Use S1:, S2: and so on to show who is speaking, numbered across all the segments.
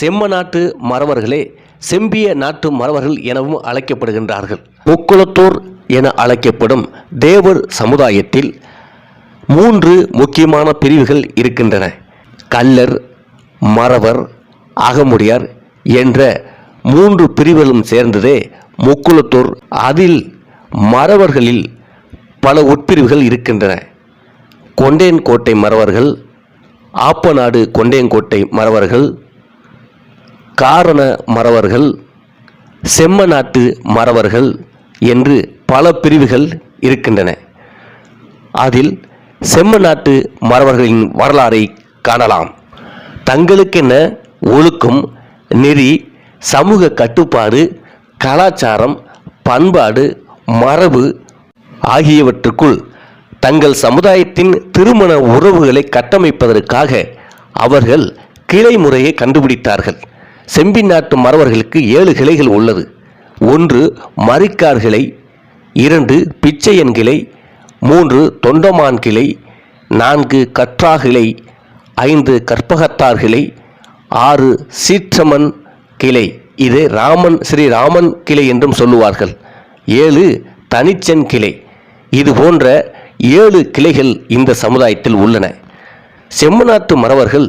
S1: செம்ம நாட்டு மறவர்களே செம்பிய நாட்டு மறவர்கள் எனவும் அழைக்கப்படுகின்றார்கள். முக்குளத்தூர் என அழைக்கப்படும் தேவர் சமுதாயத்தில் மூன்று முக்கியமான பிரிவுகள் இருக்கின்றன. கல்லர் மறவர் அகமுடியார் என்ற மூன்று பிரிவுகளும் சேர்ந்ததே முக்குளத்தூர். அதில் மறவர்களில் பல உட்பிரிவுகள் இருக்கின்றன. கொண்டேன்கோட்டை மறவர்கள் ஆப்பநாடு கொண்டேன்கோட்டை மறவர்கள் காரண மறவர்கள் செம்ம நாட்டு மறவர்கள் என்று பல பிரிவுகள் இருக்கின்றன. அதில் செம்ம நாட்டு மறவர்களின் வரலாறை காணலாம். தங்களுக்கென ஒழுக்கம் நெறி சமூக கட்டுப்பாடு கலாச்சாரம் பண்பாடு மரபு ஆகியவற்றுக்குள் தங்கள் சமுதாயத்தின் திருமண உறவுகளை கட்டமைப்பதற்காக அவர்கள் கிளை முறையை கண்டுபிடித்தார்கள். செம்பின் நாட்டு மறவர்களுக்கு ஏழு கிளைகள் உள்ளது. ஒன்று மரிக்கார் கிளை இரண்டு பிச்சையன் கிளை மூன்று தொண்டமான் கிளை நான்கு கற்றா கிளை ஐந்து கற்பகத்தார் கிளை ஆறு சீற்றமன் கிளை. இது ராமன் ஸ்ரீ ராமன் கிளை என்றும் சொல்லுவார்கள். ஏழு தனிச்சன் கிளை. இது போன்ற ஏழு கிளைகள் இந்த சமுதாயத்தில் உள்ளன. செம்மநாட்டு மறவர்கள்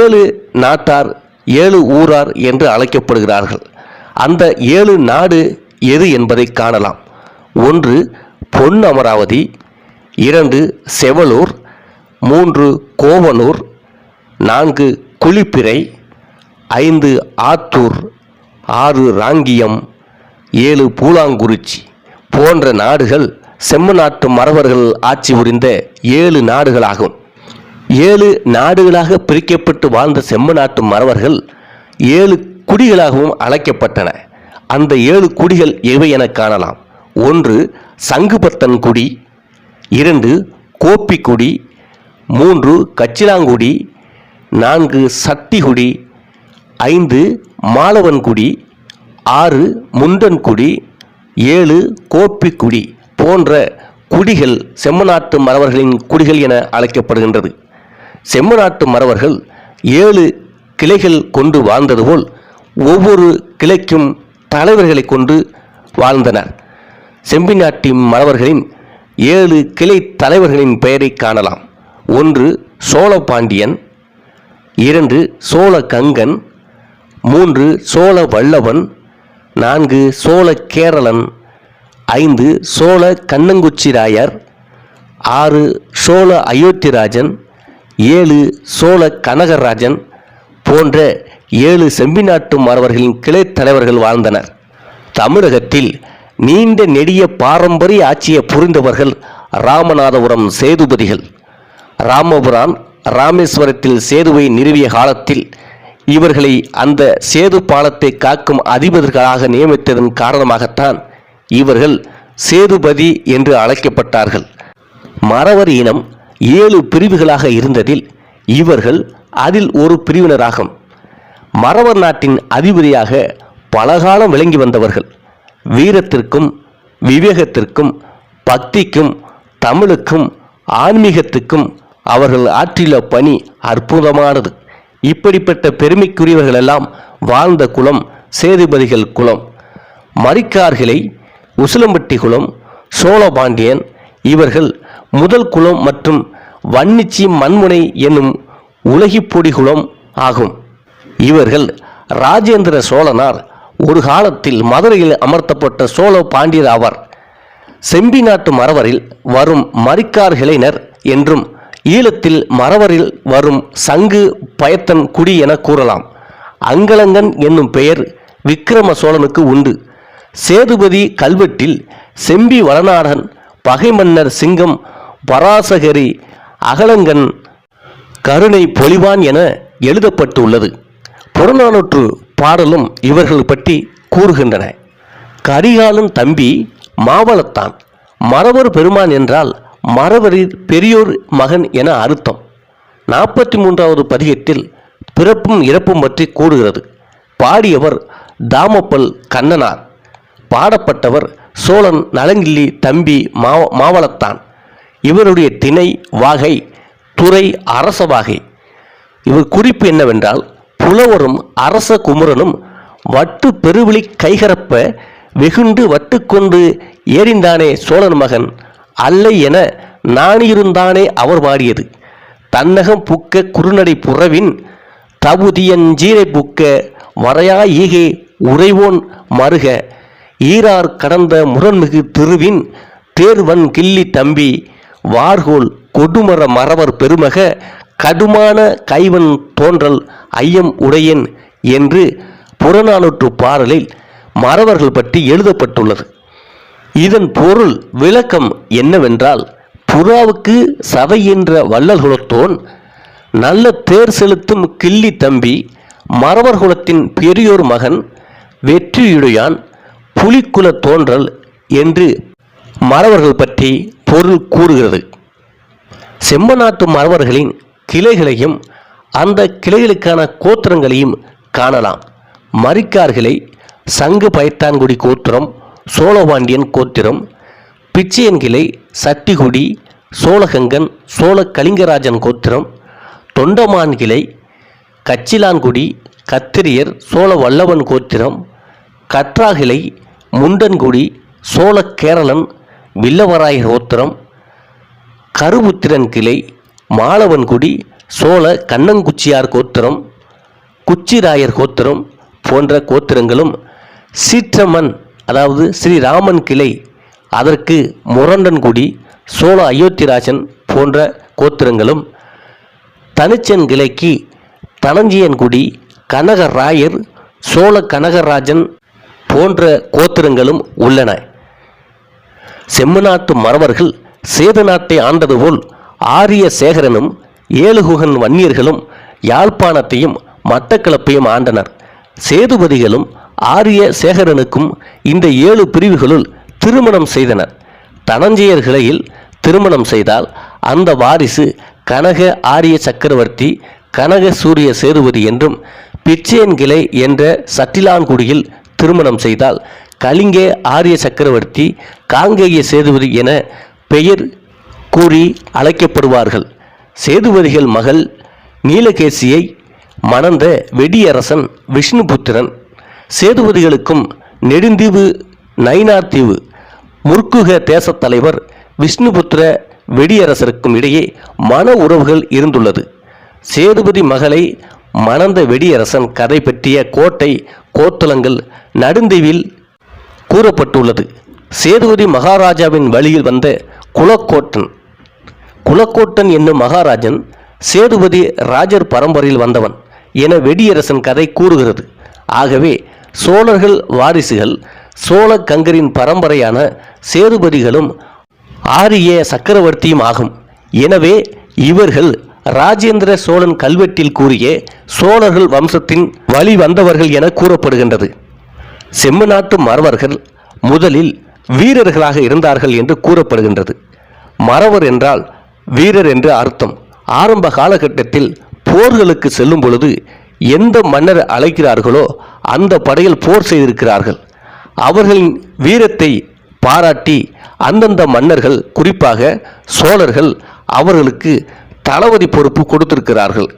S1: ஏழு நாட்டார் ஏழு ஊரார் என்று அழைக்கப்படுகிறார்கள். அந்த ஏழு நாடு எது என்பதை காணலாம். ஒன்று பொன் அமராவதி இரண்டு செவலூர் மூன்று கோவனூர் நான்கு குளிப்பிறை ஐந்து ஆத்தூர் ஆறு ராங்கியம் ஏழு பூலாங்குறிச்சி போன்ற நாடுகள் செம்மநாட்டு மறவர்கள் ஆட்சி புரிந்த ஏழு நாடுகளாகும். ஏழு நாடுகளாக பிரிக்கப்பட்டு வாழ்ந்த செம்மநாட்டு மறவர்கள் ஏழு குடிகளாகவும் அழைக்கப்பட்டன. அந்த ஏழு குடிகள் எவை என காணலாம். ஒன்று சங்குபத்தன் குடி. இரண்டு கோப்பிக்குடி. மூன்று கச்சிலாங்குடி. நான்கு சக்திகுடி ஐந்து மாலவன்குடி. ஆறு முண்டன்குடி. ஏழு கோப்பிக்குடி போன்ற குடிகள் செம்மநாட்டு மறவர்களின் குடிகள் என அழைக்கப்படுகின்றது. செம்மநாட்டு மறவர்கள் ஏழு கிளைகள் கொண்டு வாழ்ந்தது போல் ஒவ்வொரு கிளைக்கும் தலைவர்களை கொண்டு வாழ்ந்தனர். செம்பிநாட்டி மறவர்களின் ஏழு கிளை தலைவர்களின் பெயரை காணலாம். ஒன்று சோழபாண்டியன் இரண்டு சோழ கங்கன் மூன்று சோழ வல்லவன் நான்கு சோழ கேரளன் ஐந்து சோழ கண்ணங்குச்சி ராயர் ஆறு சோழ அயோத்திராஜன் ஏழு சோழ கனகராஜன் போன்ற ஏழு செம்பிநாட்டு மறவர்களின் கிளை தலைவர்கள் வாழ்ந்தனர். தமிழகத்தில் நீண்ட நெடிய பாரம்பரிய ஆட்சியை புரிந்தவர்கள் ராமநாதபுரம் சேதுபதிகள். ராமபுரான் ராமேஸ்வரத்தில் சேதுவை நிறுவிய காலத்தில் இவர்களை அந்த சேது பாலத்தை காக்கும் அதிபதிகளாக நியமித்ததன் காரணமாகத்தான் இவர்கள் சேதுபதி என்று அழைக்கப்பட்டார்கள். மறவர் இனம் ஏழு பிரிவுகளாக இருந்ததில் இவர்கள் அதில் ஒரு பிரிவினராகும். மறவர் நாட்டின் அதிபதியாக பலகாலம் விளங்கி வந்தவர்கள். வீரத்திற்கும் விவேகத்திற்கும் பக்திக்கும் தமிழுக்கும் ஆன்மீகத்துக்கும் அவர்கள் ஆற்றியுள்ள பணி அற்புதமானது. இப்படிப்பட்ட பெருமைக்குரியவர்களெல்லாம் வாழ்ந்த குலம் சேதுபதிகள் குலம். மரிக்கார்களை உசிலம்பட்டி குலம் சோழபாண்டியன் இவர்கள் முதல் குலம் மற்றும் வன்னிச்சி மண்முனை என்னும் உலகிப்பொடி குலம் ஆகும். இவர்கள் ராஜேந்திர சோழனார் ஒரு காலத்தில் மதுரையில் அமர்த்தப்பட்ட சோழ பாண்டியர் ஆவார். செம்பி நாட்டு மறவரில் வரும் மரிக்கார்களினர் என்றும் ஈழத்தில் மறவரில் வரும் சங்கு பயத்தன் குடி என கூறலாம். அங்கலங்கன் என்னும் பெயர் விக்கிரம சோழனுக்கு உண்டு. சேதுபதி கல்வெட்டில் செம்பி வளநாடன் பகை மன்னர் சிங்கம் பராசகரி அகலங்கன் கருணை பொலிவான் என எழுதப்பட்டுள்ளது. புறநானூற்று பாடலும் இவர்கள் பற்றி கூறுகின்றன. கரிகாலன் தம்பி மாவளத்தான் மறவர் பெருமான் என்றால் மறவரில் பெரியோர் மகன் என அர்த்தம். நாற்பத்தி மூன்றாவது பதிகத்தில் பிறப்பும் இறப்பும் பற்றி கூறுகிறது. பாடியவர் தாமப்பல் கண்ணனார். பாடப்பட்டவர் சோழன் நலங்கிள்ளி தம்பி மாவ மாவளத்தான். இவருடைய திணை வாகை துறை அரச வாகை. இவர் குறிப்பு என்னவென்றால் புலவரும் அரச குமரனும் வட்டு பெருவிழி கைகரப்ப வெகுண்டு வட்டுக்கொண்டு ஏறிந்தானே சோழன் மகன். அல்லை என நாணியிருந்தானே அவர் பாடியது தன்னகம் புக்க குறுநடை புறவின் தபுதியஞ்சீரை புக்க வரையா ஈகை உறைவோன் மருக. ஈரார் கடந்த முரண்மிகு திருவின் தேர்வன் கிள்ளி தம்பி வார்கோல் கொடுமர மறவர் பெருமக கடுமான கைவன் தோன்றல் ஐயம் உடையன் என்று புறநானூற்று பாடலில் மறவர்கள் பற்றி எழுதப்பட்டுள்ளது. இதன் பொருள் விளக்கம் என்னவென்றால் புறாவுக்கு சதை என்ற வள்ளல் குலத்தோன் நல்ல தேர் செலுத்தும் கிள்ளி தம்பி மறவர் குலத்தின் பெரியோர் மகன் வெற்றியுடையான் புலிக்குல தோன்றல் என்று மறவர்கள் பற்றி பொருள் கூறுகிறது. செம்பநாட்டு மறவர்களின் கிளைகளையும் அந்த கிளைகளுக்கான கோத்திரங்களையும் காணலாம். மரிக்கார்களை சங்கு பயத்தான்குடி கோத்திரம் சோழபாண்டியன் கோத்திரம் பிச்சையன்கிளை சட்டிகுடி சோழகங்கன் சோழ கலிங்கராஜன் கோத்திரம் தொண்டமான் கிளை கச்சிலான்குடி கத்திரியர் சோழ வல்லவன் கோத்திரம் கற்றாகிளை முண்டன்குடி சோழ கேரளன் வில்லவராயர் கோத்திரம் கருபுத்திரன் கிளை மாலவன்குடி சோழ கண்ணங்குச்சியார் கோத்திரம் குச்சிராயர் கோத்திரம் போன்ற கோத்திரங்களும் சீற்றமன் அதாவது ஸ்ரீராமன் கிளை அதற்கு முரண்டன்குடி சோழ அயோத்திராஜன் போன்ற கோத்திரங்களும் தனிச்சன் கிளைக்கு தனஞ்சியன்குடி கனகராயர் சோழ கனகராஜன் போன்ற கோத்திரங்களும் உள்ளன. செம்மநாட்டு மறவர்கள் சேது நாட்டை ஆண்டது போல் ஆரிய சேகரனும் ஏழுகுகன் வன்னியர்களும் யாழ்ப்பாணத்தையும் மட்டக்களப்பையும் ஆண்டனர். சேதுபதிகளும் ஆரிய சேகரனுக்கும் இந்த ஏழு பிரிவுகளுள் திருமணம் செய்தனர். தனஞ்சயர் கிளையில் திருமணம் செய்தால் அந்த வாரிசு கனக ஆரிய சக்கரவர்த்தி கனக சூரிய சேதுபதி என்றும் பிச்சையன் கிளை என்ற சட்டிலான்குடியில் திருமணம் செய்தால் கலிங்க ஆரிய சக்கரவர்த்தி காங்கேய சேதுபதி என பெயர் கூறி அழைக்கப்படுவார்கள். சேதுபதிகள் மகள் நீலகேசியை மணந்த வெடியரசன் விஷ்ணுபுத்திரன். சேதுபதிகளுக்கும் நெடுந்தீவு நயினார் தீவு முர்க்குக தேசத் தலைவர் விஷ்ணுபுத்திர வெடியரசருக்கும் இடையே மன உறவுகள் இருந்துள்ளது. சேதுபதி மகளை மணந்த வெடியரசன் கதை பற்றிய கோட்டை கோத்தலங்கள் நடுந்தீவில் கூறப்பட்டுள்ளது. சேதுபதி மகாராஜாவின் வழியில் வந்த குலக்கோட்டன். குலக்கோட்டன் என்னும் மகாராஜன் சேதுபதி ராஜர் பரம்பரையில் வந்தவன் என வெடியரசன் கதை கூறுகிறது. ஆகவே சோழர்கள் வாரிசுகள் சோழ கங்கரின் பரம்பரையான சேதுபதிகளும் ஆரிய சக்கரவர்த்தியும் ஆகும். எனவே இவர்கள் ராஜேந்திர சோழன் கல்வெட்டில் கூறிய சோழர்கள் வம்சத்தின் வழி வந்தவர்கள் என கூறப்படுகின்றது. செம்ம நாட்டு மறவர்கள் முதலில் வீரர்களாக இருந்தார்கள் என்று கூறப்படுகின்றது. மறவர் என்றால் வீரர் என்று அர்த்தம். ஆரம்ப காலகட்டத்தில் போர்களுக்கு செல்லும் பொழுது எந்த மன்னர் அழைக்கிறார்களோ அந்த படையில் போர் செய்திருக்கிறார்கள். அவர்களின் வீரத்தை பாராட்டி அந்தந்த மன்னர்கள் குறிப்பாக சோழர்கள் அவர்களுக்கு தளபதி பொறுப்பு கொடுத்திருக்கிறார்கள்.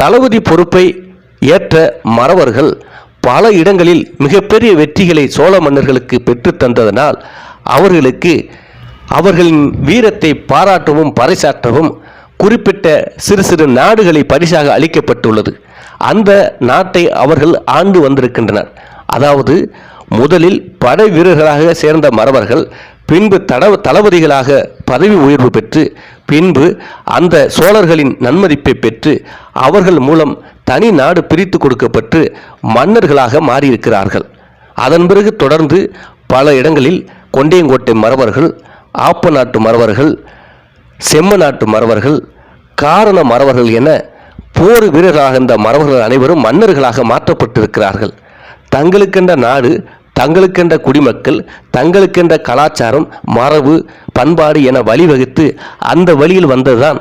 S1: தளபதி பொறுப்பை ஏற்ற மறவர்கள் பல இடங்களில் மிகப்பெரிய வெற்றிகளை சோழ மன்னர்களுக்கு பெற்று தந்ததனால் அவர்களுக்கு அவர்களின் வீரத்தை பாராட்டவும் பறைசாற்றவும் குறிப்பிட்ட சிறு சிறு நாடுகளை பரிசாக அளிக்கப்பட்டுள்ளது. அந்த நாட்டை அவர்கள் ஆண்டு வந்திருக்கின்றனர். அதாவது முதலில் படை வீரர்களாக சேர்ந்த மறவர்கள் பின்பு தட தளபதிகளாக பதவி உயர்வு பெற்று பின்பு அந்த சோழர்களின் நன்மதிப்பை பெற்று அவர்கள் மூலம் தனி நாடு பிரித்து கொடுக்கப்பட்டு மன்னர்களாக மாறியிருக்கிறார்கள். அதன் பிறகு தொடர்ந்து பல இடங்களில் கொண்டையங்கோட்டை மறவர்கள் ஆப்ப நாட்டு மறவர்கள் செம்ம நாட்டு மறவர்கள் காரண மறவர்கள் என போர் வீரர்களாக இருந்த மறவர்கள் அனைவரும் மன்னர்களாக மாற்றப்பட்டிருக்கிறார்கள். தங்களுக்கென்ற நாடு தங்களுக்கென்ற குடிமக்கள் தங்களுக்கென்ற கலாச்சாரம் மரபு பண்பாடு என வழிவகுத்து அந்த வழியில் வந்ததுதான்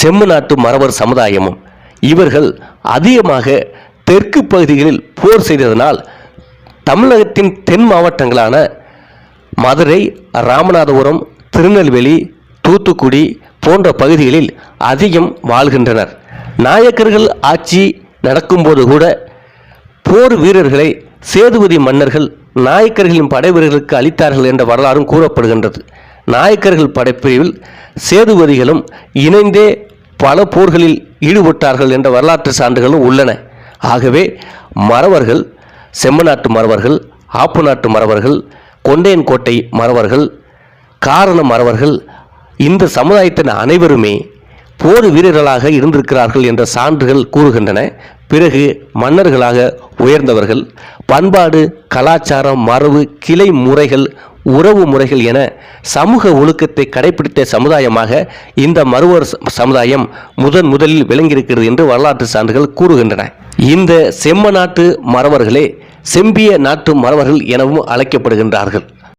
S1: செம்மு நாட்டு மரபர் சமுதாயமும். இவர்கள் அதிகமாக தெற்கு பகுதிகளில் போர் செய்ததனால் தமிழகத்தின் தென் மாவட்டங்களான மதுரை ராமநாதபுரம் திருநெல்வேலி தூத்துக்குடி போன்ற பகுதிகளில் அதிகம் வாழ்கின்றனர். நாயக்கர்கள் ஆட்சி நடக்கும்போது கூட போர் வீரர்களை சேதுபதி மன்னர்கள் நாயக்கர்களின் படை வீரர்களுக்கு அளித்தார்கள் என்ற வரலாறும் கூறப்படுகின்றது. நாயக்கர்கள் படைப்பிரிவில் சேதுபதிகளும் இணைந்தே பல போர்களில் ஈடுபட்டார்கள் என்ற வரலாற்று சான்றுகளும் உள்ளன. ஆகவே மறவர்கள் செம்மநாட்டு மறவர்கள் ஆப்பு நாட்டு மறவர்கள் கொண்டையன் கோட்டை மறவர்கள் காரண மறவர்கள் இந்த சமுதாயத்தின் அனைவருமே போர் வீரர்களாக இருந்திருக்கிறார்கள் என்ற சான்றுகள் கூறுகின்றன. பிறகு மன்னர்களாக உயர்ந்தவர்கள் பண்பாடு கலாச்சாரம் மரபு கிளை முறைகள் உறவு முறைகள் என சமூக ஒழுக்கத்தை கடைபிடித்த சமுதாயமாக இந்த மறுவர் சமுதாயம் முதன் முதலில் விளங்கியிருக்கிறது என்று வரலாற்று சான்றுகள் கூறுகின்றன. இந்த செம்ம நாட்டு மறவர்களே செம்பிய நாட்டு மறவர்கள் எனவும் அழைக்கப்படுகின்றார்கள்.